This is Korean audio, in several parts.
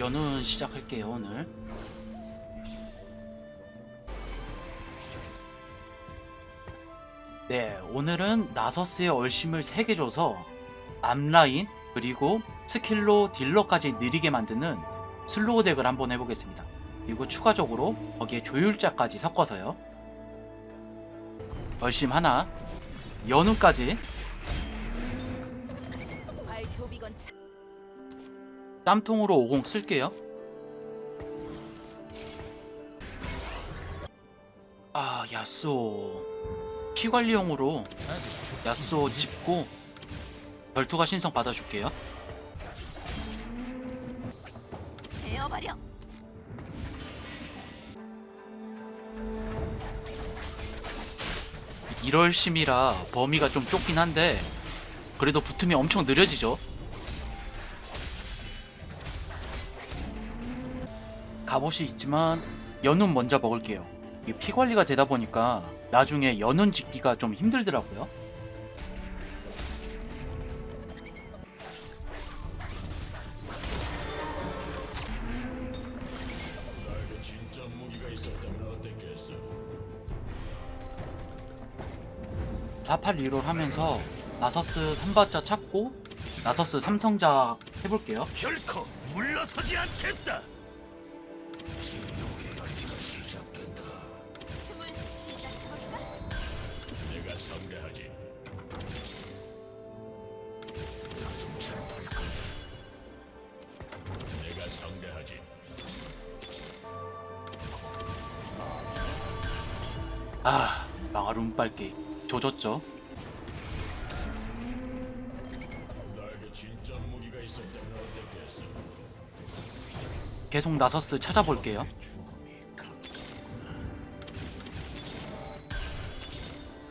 연운 시작할게요 오늘. 네 오늘은 나서스의 얼심을 3개 줘서 앞라인 그리고 스킬로 딜러까지 느리게 만드는 슬로우 덱을 한번 해보겠습니다. 그리고 추가적으로 거기에 조율자까지 섞어서요. 얼심 하나 연운까지. 땀통으로 50 쓸게요. 아, 야쏘. 피관리용으로 야쏘 짚고 별투가 신성 받아줄게요. 베어버려. 일월 심이라 범위가 좀 좁긴 한데 그래도 붙으면 엄청 느려지죠. 갑옷이 있지만 연운 먼저 먹을게요. 피 관리가 되다 보니까 나중에 연운 짓기가 좀 힘들더라고요. 4815를 하면서 나서스 3바자 찾고 나서스 삼성자 해볼게요. 결코 물러서지 않겠다. 아, 망할 운빨기 조졌죠. 계속 나서스 찾아볼게요.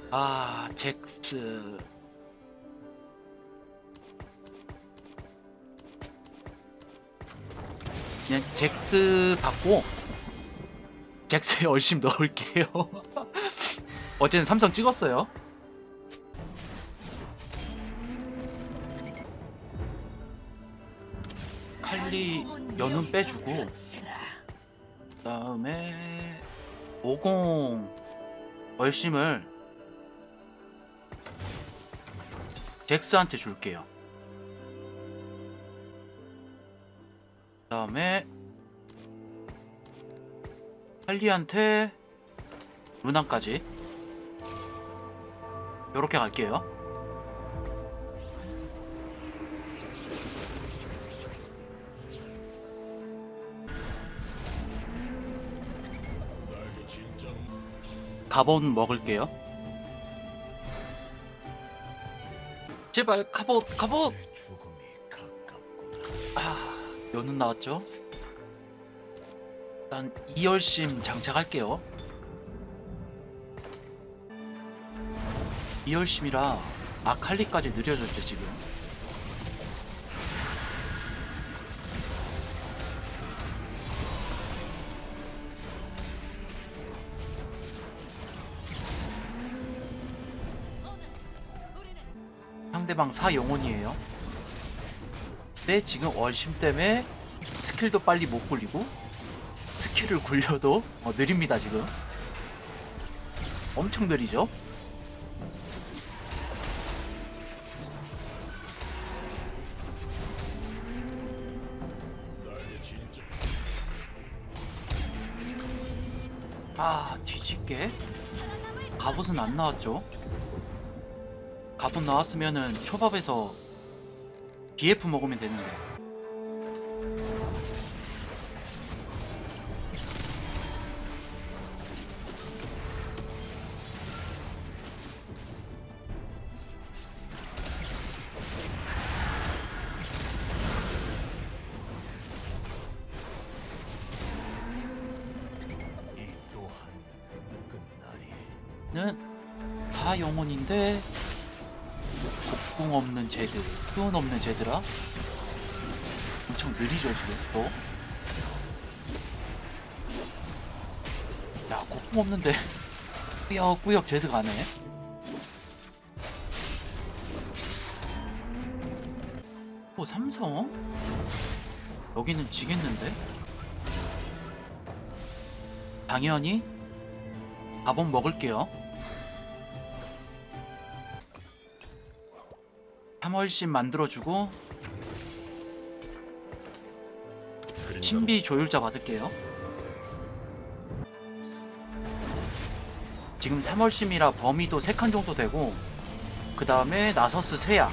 아, 잭스. 그냥 잭스 받고 잭스에 얼심 넣을게요. 어제는 삼성 찍었어요. 칼리 연운 빼주고 그다음에 50 얼심을 잭스한테 줄게요. 그다음에 할리한테 루나까지 이렇게 갈게요. 갑옷 먹을게요. 제발 갑옷 갑옷. 아 연은 나왔죠? 일단 이열심 장착할게요. 이열심이라 아칼리까지 느려졌죠 지금. 상대방 4영혼이에요. 근데 지금 얼심 때문에 스킬도 빨리 못 굴리고 스킬을 굴려도 어, 느립니다 지금. 엄청 느리죠? 아 뒤집게. 갑옷은 안 나왔죠? 갑옷 나왔으면은 초밥에서 BF 먹으면 되는데 는 4영혼인데 곡궁 없는 제드 수은 없는 제드라 엄청 느리죠 지금 또. 야, 곡궁 없는데. 꾸역꾸역 제드 가네. 오 삼성? 여기는 지겠는데? 당연히 밥은 먹을게요. 3월씩 만들어주고 신비 조율자 받을게요. 지금 3월심이라 범위도 3칸 정도 되고 그 다음에 나서스 세야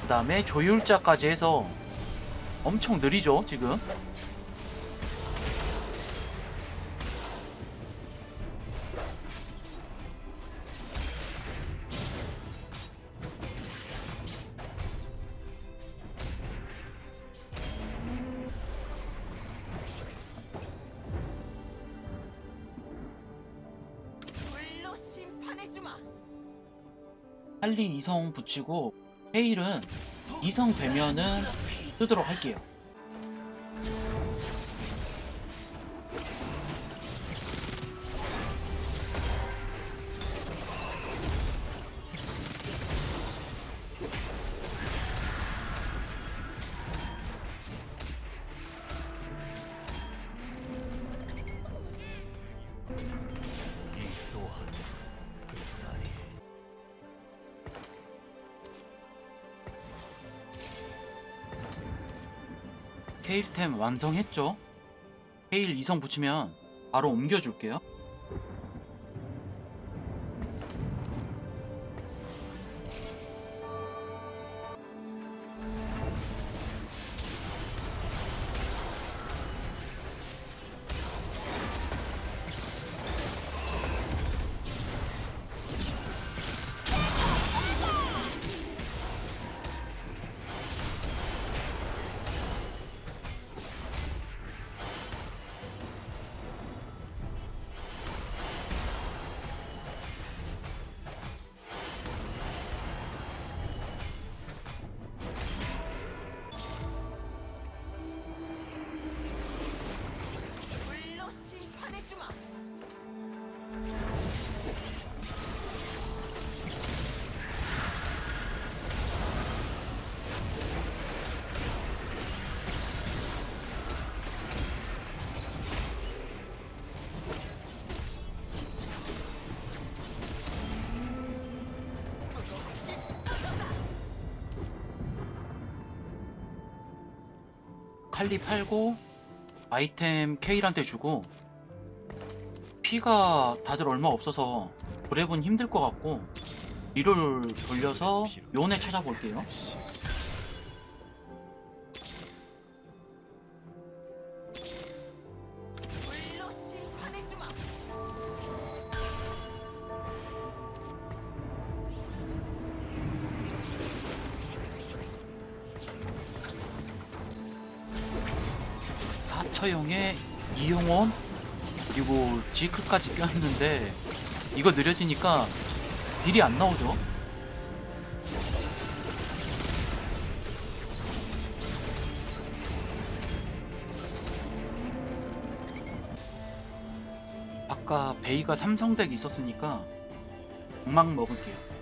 그 다음에 조율자까지 해서 엄청 느리죠 지금 할리 이성 붙이고 헤일은 이성 되면은 쓰도록 할게요. 헤일템 완성했죠? 헤일 이성 붙이면 바로 옮겨줄게요. 칼리 팔고 아이템 케일한테 주고 피가 다들 얼마 없어서 브랩은 힘들 것 같고 리롤 돌려서 요네 찾아볼게요. 사처용에 이용원 그리고 지크까지 껴있는데 이거 느려지니까 딜이 안 나오죠. 아까 베이가 삼성덱 있었으니까 공막 먹을게요.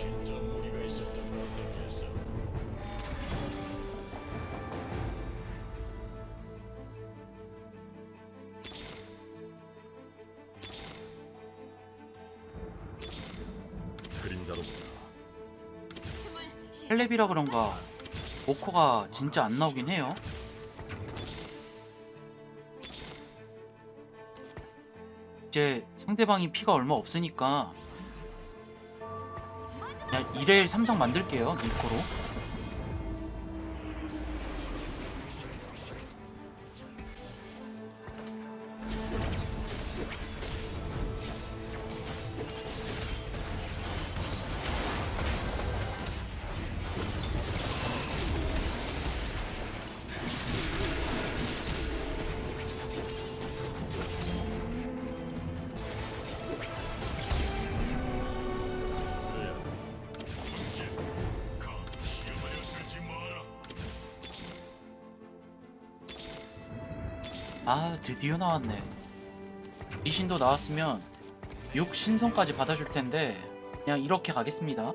진짜 있었다면 어떻겠어 그림자로보다 춤을 시- 헬렙이라 그런가 모코가 진짜 안 나오긴 해요. 이제 상대방이 피가 얼마 없으니까 1회 3성 만들게요 니코로 아 드디어 나왔네. 이 신도 나왔으면 6 신성까지 받아줄 텐데 그냥 이렇게 가겠습니다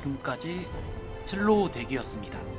지금까지 슬로우 대기였습니다